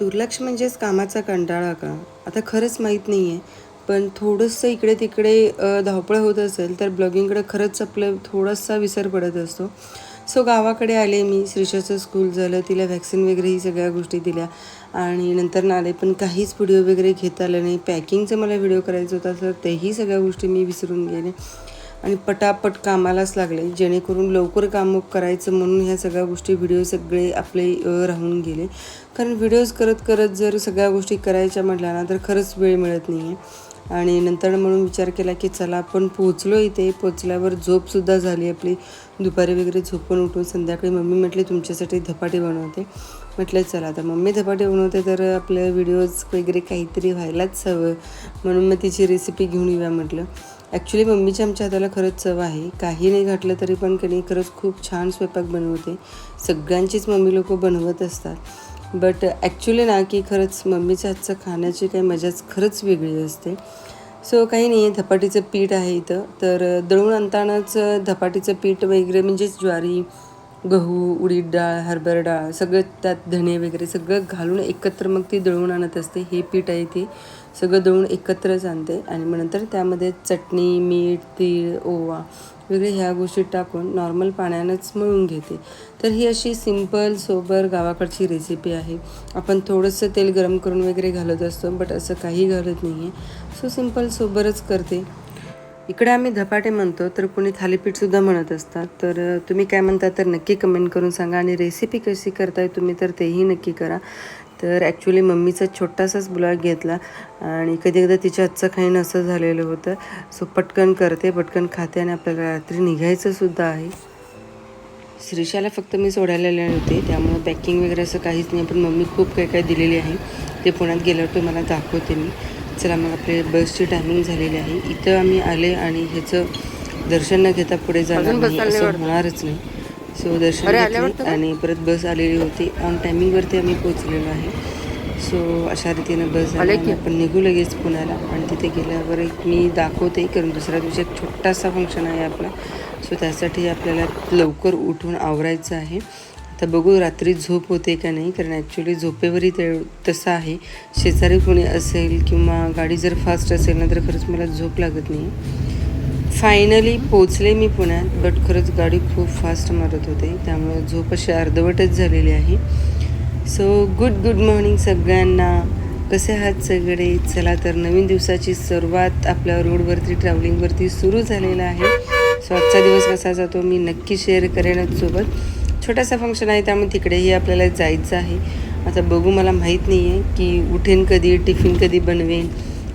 दुर्लक्ष म्हणजेच कामाचा कंटाळा का? आता खरंच माहीत नाही आहे पण थोडंसं इकडे तिकडे धावपळ होत असेल तर ब्लॉगिंगकडे खरंच आपलं थोडासा विसर पडत असतो. सो गावाकडे आले मी. श्रीषाचं स्कूल झालं तिला व्हॅक्सिन वगैरे ही सगळ्या गोष्टी दिल्या. आणि नंतर आले पण काहीच व्हिडिओ वगैरे घेता आलं नाही. पॅकिंगचं मला व्हिडिओ करायचा होता तर तेही सगळ्या गोष्टी मी विसरून गेले. आणि पटापट कामालाच लागले जेणेकरून लवकर काम करायचं म्हणून ह्या सगळ्या गोष्टी व्हिडिओ सगळे आपले राहून गेले. कारण व्हिडिओज करत करत जर सगळ्या गोष्टी करायच्या म्हटल्या ना तर खरंच वेळ मिळत नाही आहे आणि नंतर म्हणून विचार केला की चला आपण पोचलो इथे. पोचल्यावर झोपसुद्धा झाली आपली. दुपारी वगैरे झोपून उठून संध्याकाळी मम्मी म्हटली तुमच्यासाठी धपाटे बनवते. म्हटलं चला. आता मम्मी धपाटे बनवते तर आपलं व्हिडिओज वगैरे काहीतरी व्हायलाच हवं. म्हणून मग तिची रेसिपी घेऊन येऊया म्हटलं. ॲक्च्युली मम्मीच्या आमच्या हाताला खरंच चव आहे. काही नाही घातलं तरी पण कणी खरंच खूप छान स्वयंपाक बनवते. सगळ्यांचीच मम्मी लोक बनवत असतात. बट ॲक्च्युली ना की खरंच मम्मीच्या हातचं खाण्याची काही मजाच खरंच वेगळी असते. सो काही नाही आहे धपाटीचं पीठ आहे इथं. तर दळून आणतानाच धपाटीचं पीठ वगैरे म्हणजेच ज्वारी गहू उडीद डाळ हरभर डाळ सगळं त्यात धणे वगैरे सगळं घालून एकत्र मग ती दळून आणत असते. हे पीठ आहे ते. सगळं दळून एकत्रच आणते आणि मग नंतर त्यामध्ये चटणी मीठ तीळ ओवा वगैरे ह्या गोष्टी टाकून नॉर्मल पाण्यानंच मळून घेते. तर ही अशी सिंपल सोबर गावाकडची रेसिपी आहे. आपण थोडंसं तेल गरम करून वगैरे घालत असतो बट असं काही घालत नाही आहे सो सिंपल सोबरच करते. इकडे आम्ही धपाटे म्हणतो तर कोणी थालीपीठसुद्धा म्हणत असतात. तर तुम्ही काय म्हणता तर नक्की कमेंट करून सांगा. आणि रेसिपी कशी करताय तुम्ही तर तेही नक्की करा. तर ॲक्च्युली मम्मीचा छोटासाच ब्लॉग घेतला आणि कधी एकदा तिच्या हातचं खाईन असं झालेलं होतं. सो पटकन करते पटकन खाते आणि आपल्याला रात्री निघायचं सुद्धा आहे. श्रीषाला फक्त मी सोडायला होते त्यामुळं पॅकिंग वगैरे असं काहीच नाही पण मम्मी खूप काही काही दिलेली आहे. ते पुण्यात गेल्यावर तुम्हाला दाखवते मी. चला मग आपल्या बसची टायमिंग झालेली आहे. इथं आम्ही आले आणि ह्याचं दर्शन न घेता पुढे जाणार नाही असं होणारच नाही. सो दर्शन घेतले आणि परत बस आलेली होती. ऑन टायमिंगवरती आम्ही पोहोचलेलो आहे. सो अशा रीतीनं बस झाली आपण निघू लगेच पुण्याला. आणि तिथे गेल्यावर एक मी दाखवते कारण दुसऱ्या दिवशी एक छोटासा फंक्शन आहे आपला. सो त्यासाठी आपल्याला लवकर उठून आवरायचं आहे. आता बघू रात्री झोप होते का नाही कारण ॲक्च्युली झोपेवरही ते तसं आहे. शेजारी कोणी असेल किंवा गाडी जर फास्ट असेल ना तर खरंच मला झोप लागत नाही. फायनली पोचले मी पुण्यात बट खरंच गाडी खूप फास्ट मारत होते. त्यामुळे झोप अशी अर्धवटच झालेली आहे. सो गुड गुड मॉर्निंग सगळ्यांना. कसे आहात सगळे? चला तर नवीन दिवसाची सुरुवात आपल्या रोडवरती ट्रॅव्हलिंगवरती सुरू झालेला आहे. सो आजचा दिवस कसा जातो मी नक्की शेअर करेनच सोबत छोटासा फंक्शन आहे त्यामुळे तिकडेही आपल्याला जायचं आहे. आता बघू मला माहीत नाही आहे की उठेन कधी टिफिन कधी बनवेन.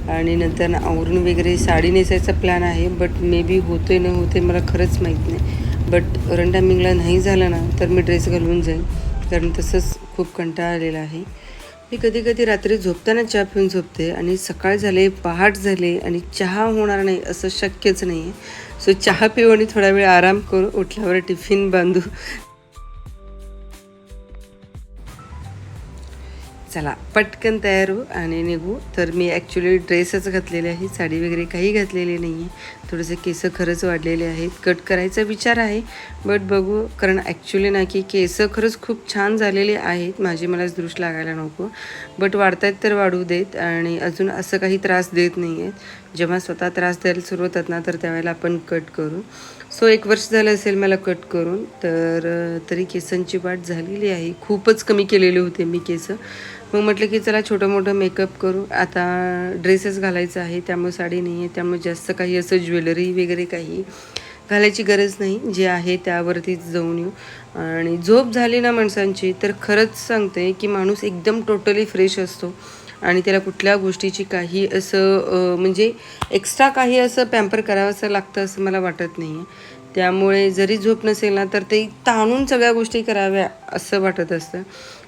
आणि नंतर आवरून वगैरे साडी नेसायचा प्लॅन आहे बट मे बी होते न होते मला खरंच माहीत नाही. बट रन टायमिंगला नाही झालं ना तर मी ड्रेस घालून जाईन. कारण तसंच खूप कंटाळा आलेला आहे. मी कधी कधी रात्री झोपताना चहा पिऊन झोपते आणि सकाळ झाले पहाट झाले आणि चहा होणार नाही असं शक्यच नाही आहे सो चहा पिऊ आणि थोडा वेळ आराम करू उठल्यावर टिफिन बांधू. चला पटकन तयार हो आणि निघू. तर मी ॲक्च्युली ड्रेसच घातलेले आहे साडी वगैरे काही घातलेली नाही आहे थोडेसे केस खरंच वाढलेले आहेत. कट करायचा विचार आहे बट बघू. कारण ॲक्च्युली ना की केस खरंच खूप छान झालेले आहेत. माझी मलाच दृष्ट लागायला नको. बट वाढतायत तर वाढू देत आणि अजून असं काही त्रास देत नाही आहेत जेव्हा स्वतः त्रास द्यायला सुरू होतात ना तर त्यावेळेला आपण कट करू. सो एक वर्ष झालं असेल मला कट करून तर तरी केसांची वाढ झालेली आहे. खूपच कमी केलेले होते मी केस. मग म्हटलं की चला छोटं मोठं मेकअप करू. आता ड्रेसेस घालायचं आहे त्यामुळे साडी नाही आहे त्यामुळे जास्त काही असं ज्वेलरी वगैरे काही घालायची गरज नाही. जे आहे त्यावरतीच जाऊन येऊ. आणि झोप झाली ना माणसांची तर खरंच सांगते की माणूस एकदम टोटली फ्रेश असतो. आणि त्याला कुठल्या गोष्टीची काही असं म्हणजे एक्स्ट्रा काही असं पॅम्पर करावंसं लागतं असं मला वाटत नाही आहे त्यामुळे जरी झोप नसेल ना तर ते ताणून सगळ्या गोष्टी कराव्या असं वाटत असतं.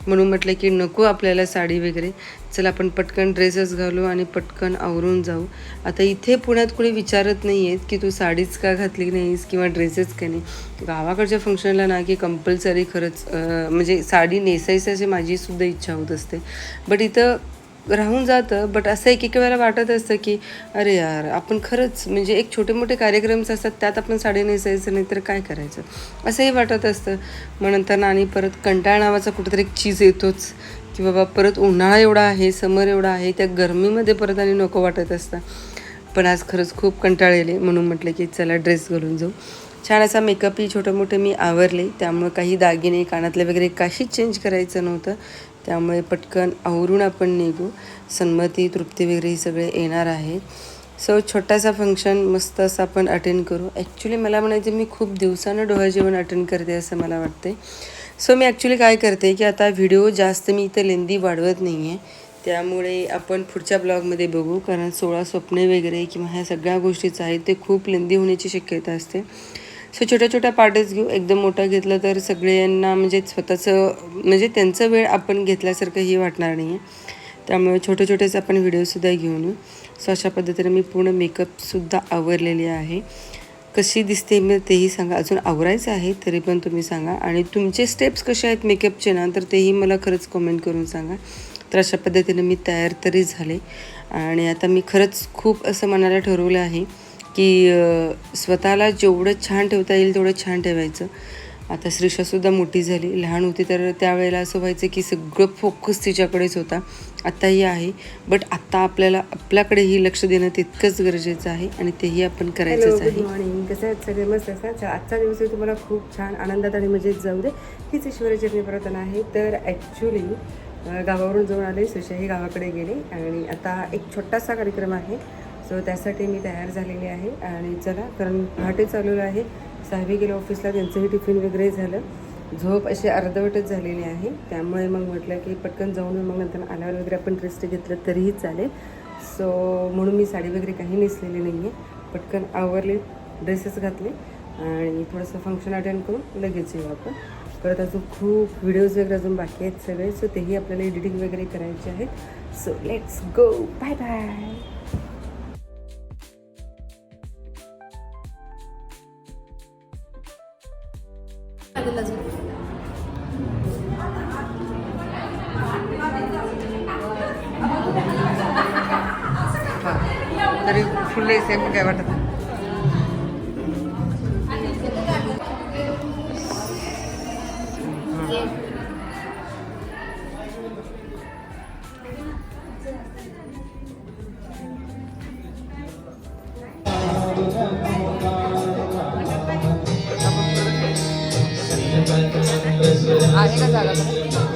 म्हणून म्हटलं की नको आपल्याला साडी वगैरे. चला आपण पटकन ड्रेसेस घालू आणि पटकन आवरून जाऊ. आता इथे पुण्यात कोणी विचारत नाही आहेत की तू साडीच का घातली नाहीस किंवा ड्रेसेस का नाही. गावाकडच्या फंक्शनला ना की कंपल्सरी खरंच म्हणजे साडी नेसायची अशी माझीसुद्धा इच्छा होत असते. बट इथं राहून जातं. बट असं एक एक वेळेला वाटत असतं की अरे यार आपण खरंच म्हणजे एक छोटे मोठे कार्यक्रम्स असतात त्यात आपण साडी नेसायचं नाही तर काय करायचं? असंही वाटत असतं. मग नंतर आणि परत कंटाळ नावाचा कुठेतरी एक चीज येतोच की बाबा परत उन्हाळा एवढा आहे समर एवढा आहे त्या गरमीमध्ये परत आणि नको वाटत असतं. पण आज खरंच खूप कंटाळलेले म्हणून म्हटलं की चला ड्रेस घालून जाऊ. छान असा मेकअपही छोटं मोठं मी आवरले. त्यामुळे काही दागिने कानातले वगैरे काहीच चेंज करायचं नव्हतं. त्यामुळे पटकन आवरून आपण निघू. सन्मती तृप्ती वगैरे ही सगळे येणार आहेत सो छोटासा फंक्शन मस्त असं आपण अटेंड करू. ॲक्च्युली मला म्हणायचं मी खूप दिवसानं डोहा जेवण अटेंड करते असं मला वाटते सो मी ॲक्च्युली काय करते की आता व्हिडिओ जास्त मी इथं लेंदी वाढवत नाही आहे त्यामुळे आपण पुढच्या ब्लॉगमध्ये बघू. कारण सोळा स्वप्ने वगैरे किंवा ह्या सगळ्या गोष्टीचं आहेत ते खूप लेंदी होण्याची शक्यता असते. सो छोट्या छोट्या पार्टीज घेऊ. एकदम मोठा घेतलं तर सगळ्यांना म्हणजे स्वतःचं म्हणजे त्यांचं वेळ आपण घेतल्यासारखंही वाटणार नाही आहे त्यामुळे छोटे छोटेच आपण व्हिडिओसुद्धा घेऊन येऊ. सो अशा पद्धतीने मी पूर्ण मेकअपसुद्धा आवरलेली आहे. कशी दिसते मी तेही सांगा. अजून आवरायचं आहे तरी पण तुम्ही सांगा. आणि तुमचे स्टेप्स कसे आहेत मेकअपचे ना तर तेही मला खरंच कमेंट करून सांगा. तर अशा पद्धतीने मी तयार तरी झाले. आणि आता मी खरंच खूप असं मनाला ठरवलं आहे की स्वतःला जेवढं छान ठेवता येईल तेवढं छान ठेवायचं. आता श्रीषासुद्धा मोठी झाली. लहान होती तर त्यावेळेला असं व्हायचं की सगळं फोकस तिच्याकडेच होता. आत्ताही आहे. बट आत्ता आपल्याला आपल्याकडेही लक्ष देणं तितकंच गरजेचं आहे आणि तेही आपण करायचंच आहे. मॉर्निंग कसं आहेत सगळे? मस्त असतात आजचा दिवस तुम्हाला खूप छान आनंदात आणि मजेत जाऊ दे. हीच ईश्वरी चटणी प्रार्थना आहे. तर ॲक्च्युली गावावरून जाऊन आले सुशाही गावाकडे गेले आणि आता एक छोटासा कार्यक्रम आहे. सो त्यासाठी मी तयार झालेली आहे आणि चला कारण पहाटे चालवलं आहे. साहेबी गेल्या ऑफिसला त्यांचंही टिफिन वगैरे झालं. झोप अशी अर्धवटच झालेली आहे. त्यामुळे मग म्हटलं की पटकन जाऊन मग नंतर आल्यावर वगैरे आपण रेस्ट घेतलं तरीही चालेल. सो म्हणून मी साडी वगैरे काही नेसलेली नाही आहे पटकन आवरले ड्रेसेस घातले आणि थोडंसं फंक्शन अटेंड करून लगेच येऊ आपण. परत अजून खूप व्हिडिओज वगैरे अजून बाकी आहेत सगळे. सो तेही आपल्याला एडिटिंग वगैरे करायचे आहेत. So let's go bye bye तरी फुले सेम काय वाटत नाही. आहे का जागा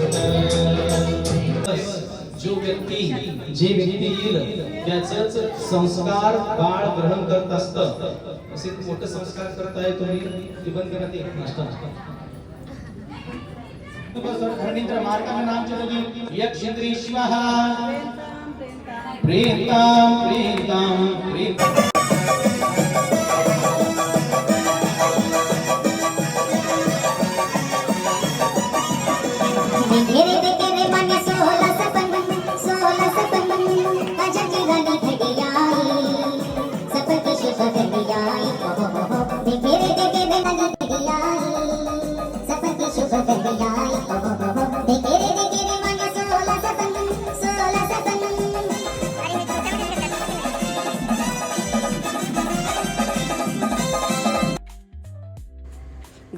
व्यक्ती जे व्यक्ती येईल त्याच संस्कार बाळ ग्रहण करत असत. असे एक मोठं संस्कार करत आहे तुम्ही. ते बंद करा ते नाश्ता खंडित मार्गाने नाम इंद्री शिवः प्रेताम प्रेताम प्रेताम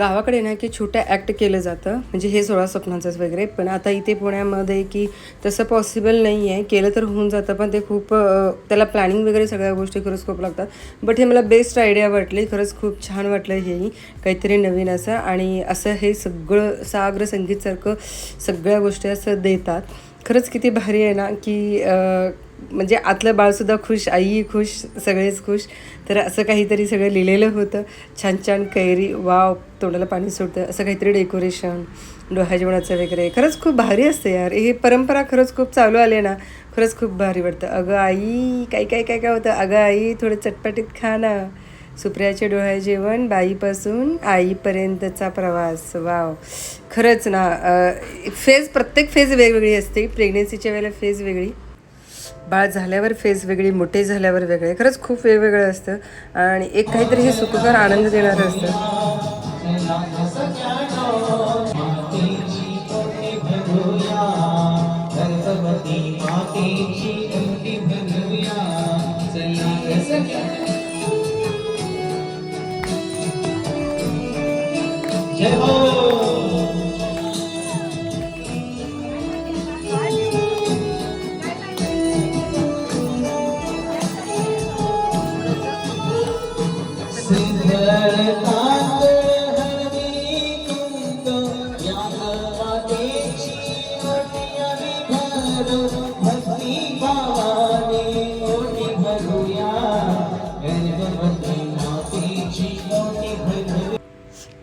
गावाकडे ना की छोट्या ॲक्ट केलं जातं. म्हणजे हे सोळा स्वप्नांचंच वगैरे. पण आता इथे पुण्यामध्ये की तसं पॉसिबल नाही आहे केलं तर होऊन जातं पण ते खूप त्याला प्लॅनिंग वगैरे सगळ्या गोष्टी खरंच खूप लागतात. बट हे मला बेस्ट आयडिया वाटली. खरंच खूप छान वाटलं हेही काहीतरी नवीन असं. आणि असं हे सगळं साग्र संगीतसारखं सगळ्या गोष्टी असं देतात. खरंच किती भारी आहे ना की म्हणजे आतलं बाळसुद्धा खुश आईही खुश सगळेच खुश. तर असं काहीतरी सगळं लिहिलेलं होतं. छान छान कैरी वाव तोंडाला पाणी सुटतं. असं काहीतरी डेकोरेशन डोहा जेवणाचं वगैरे. खरंच खूप भारी असते यार. हे परंपरा खरंच खूप चालू आली ना. खरंच खूप भारी वाटतं. अगं आई काय काय काय काय होतं? अगं आई थोडं चटपटीत खा ना. सुप्रियाचे डोळ्या जेवण बाईपासून आईपर्यंतचा प्रवास. वाव. खरंच ना फेज प्रत्येक फेज वेगवेगळी असते. प्रेग्नेन्सीच्या वेळेला फेज वेगळी. बाळ झाल्यावर फेज वेगळी मोठे झाल्यावर वेगळे. खरंच खूप वेगवेगळं असतं. आणि एक काहीतरी हे सुखकर आनंद देणारं असतं. सिंह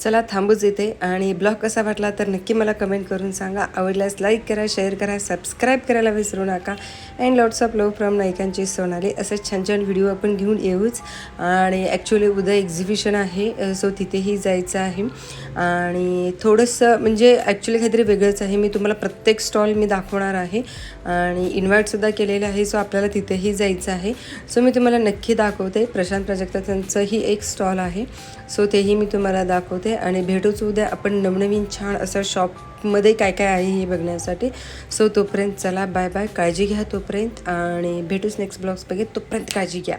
चला थांबूच येते आणि ब्लॉग कसा वाटला तर नक्की मला कमेंट करून सांगा. आवडल्यास लाईक करा शेअर करा सबस्क्राईब करायला विसरू नका. And lots of love from नायकांची Sonali. असे छान छान व्हिडिओ आपण घेऊन येऊच. आणि ॲक्च्युली उद्या एक्झिबिशन आहे सो तिथेही जायचं आहे. आणि थोडंसं म्हणजे ॲक्च्युली काहीतरी वेगळंच आहे. मी तुम्हाला प्रत्येक स्टॉल मी दाखवणार आहे. आणि इन्व्हाइटसुद्धा केलेलं आहे सो आपल्याला तिथेही जायचं आहे. सो मी तुम्हाला नक्की दाखवते प्रशांत प्राजक्ता त्यांचंही एक स्टॉल आहे. सो तेही मी तुम्हाला दाखवते आणि भेटूच उद्या आपण नवनवीन छान असं शॉपमध्ये काय काय आहे हे बघण्यासाठी. सो तोपर्यंत चला बाय बाय काळजी घ्या तोपर्यंत आणि भेटूच नेक्स्ट ब्लॉग्स बघेत तोपर्यंत काळजी घ्या.